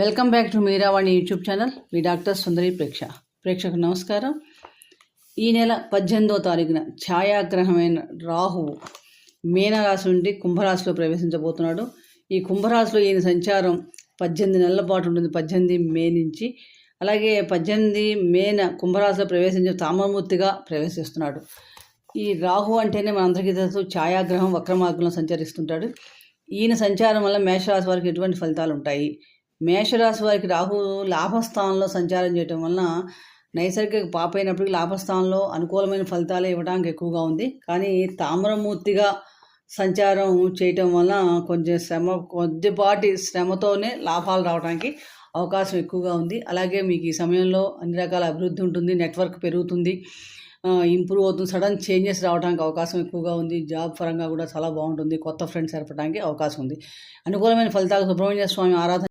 Welcome back to Meeravani YouTube channel me doctor Sundari ప్రేక్ష ప్రేక్షకు నమస్కారం ఈ నెల పద్దెనిమిదో తారీఖున ఛాయాగ్రహమైన రాహువు మీనరాశి నుండి కుంభరాశిలో ప్రవేశించబోతున్నాడు. ఈ కుంభరాశిలో ఈయన సంచారం పద్దెనిమిది నెలల పాటు ఉంటుంది. పద్దెనిమిది మే నుంచి. అలాగే పద్దెనిమిది మేన కుంభరాశిలో ప్రవేశించే తామరమూర్తిగా ప్రవేశిస్తున్నాడు. ఈ రాహు అంటేనే మనందరికీ తెలుసు ఛాయాగ్రహం వక్రమార్గంలో సంచరిస్తుంటాడు. ఈయన సంచారం వల్ల మేషరాశి వారికి ఎటువంటి ఫలితాలు ఉంటాయి? మేషరాశి వారికి రాహు లాభస్థానంలో సంచారం చేయటం వలన నైసర్గిక పాప అయినప్పటికీ లాభస్థానంలో అనుకూలమైన ఫలితాలు ఇవ్వడానికి ఎక్కువగా ఉంది. కానీ తామ్రమూర్తిగా సంచారం చేయటం వలన కొంచెం శ్రమ కొద్దిపాటి శ్రమతోనే లాభాలు రావడానికి అవకాశం ఎక్కువగా ఉంది. అలాగే మీకు ఈ సమయంలో అన్ని రకాల అభివృద్ధి ఉంటుంది నెట్వర్క్ పెరుగుతుంది ఇంప్రూవ్ అవుతుంది సడన్ చేంజెస్ రావడానికి అవకాశం ఎక్కువగా ఉంది. జాబ్ పరంగా కూడా చాలా బాగుంటుంది కొత్త ఫ్రెండ్స్ ఏర్పడడానికి అవకాశం ఉంది. అనుకూలమైన ఫలితాలు సుబ్రహ్మణ్య స్వామి ఆరాధన